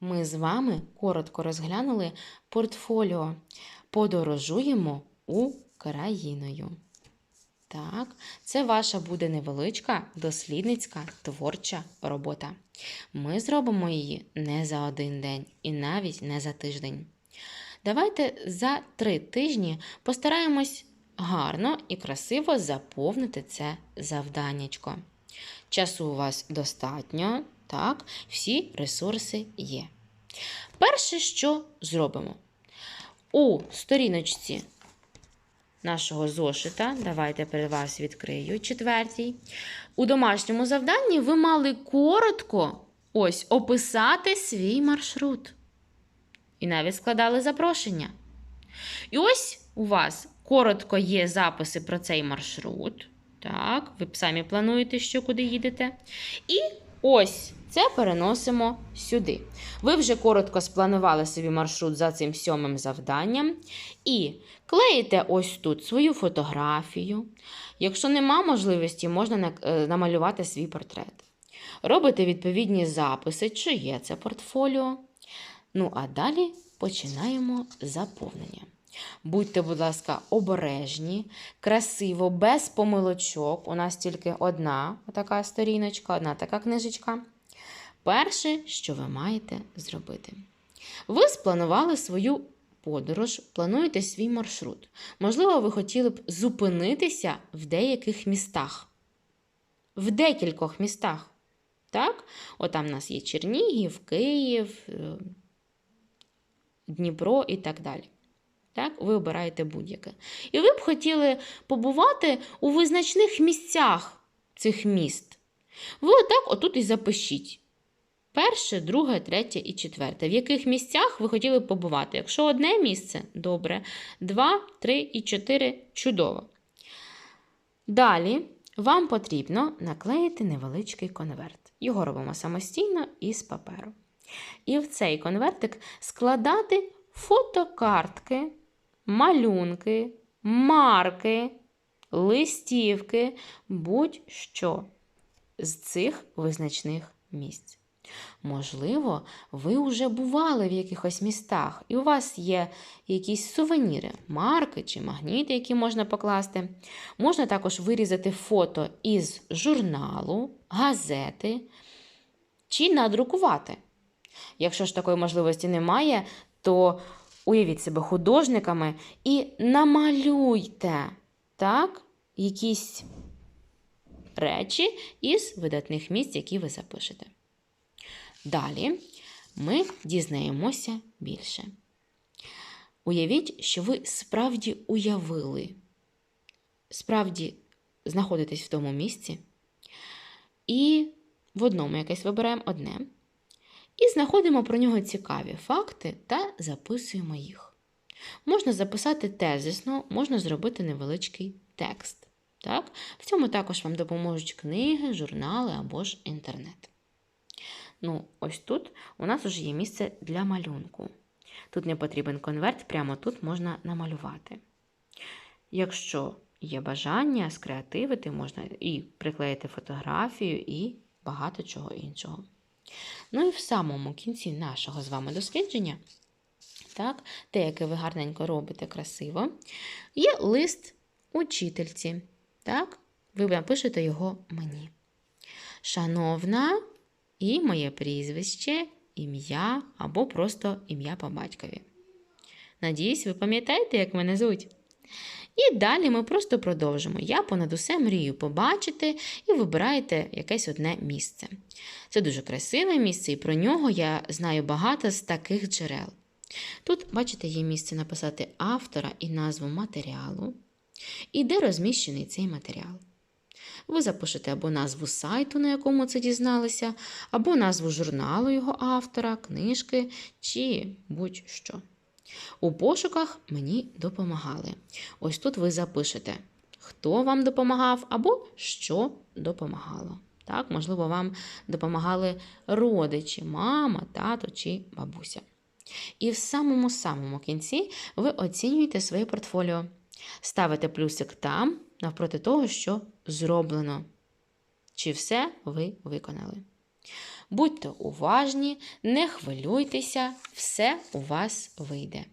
Ми з вами коротко розглянули портфоліо. Подорожуємо Україною. Так, це ваша буде невеличка дослідницька творча робота. Ми зробимо її не за один день і навіть не за тиждень. Давайте за три тижні постараємось гарно і красиво заповнити це завданнячко. Часу у вас достатньо, так, всі ресурси є. Перше, що зробимо? У сторіночці нашого зошита, давайте перед вас відкрию, четвертій. У домашньому завданні ви мали коротко ось описати свій маршрут. І навіть складали запрошення. І ось у вас коротко є записи про цей маршрут. Так, ви самі плануєте, що куди їдете. І ось це переносимо сюди. Ви вже коротко спланували собі маршрут за цим сьомим завданням. І клеїте ось тут свою фотографію. Якщо нема можливості, можна е, намалювати свій портрет. Робите відповідні записи, чи є це портфоліо. Ну, а далі починаємо заповнення. Будьте, будь ласка, обережні, красиво, без помилочок. У нас тільки одна така сторіночка, одна така книжечка. Перше, що ви маєте зробити. Ви спланували свою подорож, плануєте свій маршрут. Можливо, ви хотіли б зупинитися в деяких містах. В декількох містах. Так? От там у нас є Чернігів, Київ, е, Дніпро і так далі. Так, ви обираєте будь-яке. І ви б хотіли побувати у визначних місцях цих міст. Ви отак отут і запишіть. Перше, друге, третє і четверте. В яких місцях ви хотіли побувати? Якщо одне місце добре, два, три і чотири чудово. Далі вам потрібно наклеїти невеличкий конверт. Його робимо самостійно із паперу. І в цей конвертик складати фотокартки, малюнки, марки, листівки, будь-що з цих визначних місць. Можливо, ви вже бували в якихось містах, і у вас є якісь сувеніри, марки чи магніти, які можна покласти. Можна також вирізати фото із журналу, газети чи надрукувати. Якщо ж такої можливості немає, то уявіть себе художниками і намалюйте так, якісь речі із видатних місць, які ви запишете. Далі ми дізнаємося більше. Уявіть, що ви справді уявили, справді знаходитесь в тому місці, і в одному якесь вибираємо одне. І знаходимо про нього цікаві факти та записуємо їх. Можна записати тезисно, можна зробити невеличкий текст. Так? В цьому також вам допоможуть книги, журнали або ж інтернет. Ну, ось тут у нас вже є місце для малюнку. Тут не потрібен конверт, прямо тут можна намалювати. Якщо є бажання скреативити, можна і приклеїти фотографію, і багато чого іншого. Ну і в самому кінці нашого з вами дослідження, так, те, яке ви гарненько робите красиво, є лист учительці. Так, ви напишете його мені. Шановна, і моє прізвище, ім'я або просто ім'я по батькові. Надіюсь, ви пам'ятаєте, як мене звуть? І далі ми просто продовжимо. Я понад усе мрію побачити і вибираєте якесь одне місце. Це дуже красиве місце, і про нього я знаю багато з таких джерел. Тут, бачите, є місце написати автора і назву матеріалу, і де розміщений цей матеріал. Ви запишете або назву сайту, на якому це дізналися, або назву журналу його автора, книжки чи будь-що. У пошуках мені допомагали. Ось тут ви запишете, хто вам допомагав або що допомагало. Так, можливо, вам допомагали родичі, мама, тато чи бабуся. І в самому-самому кінці ви оцінюєте своє портфоліо. Ставите плюсик там, навпроти того, що зроблено. Чи все ви виконали? Будьте уважні, не хвилюйтеся, все у вас вийде.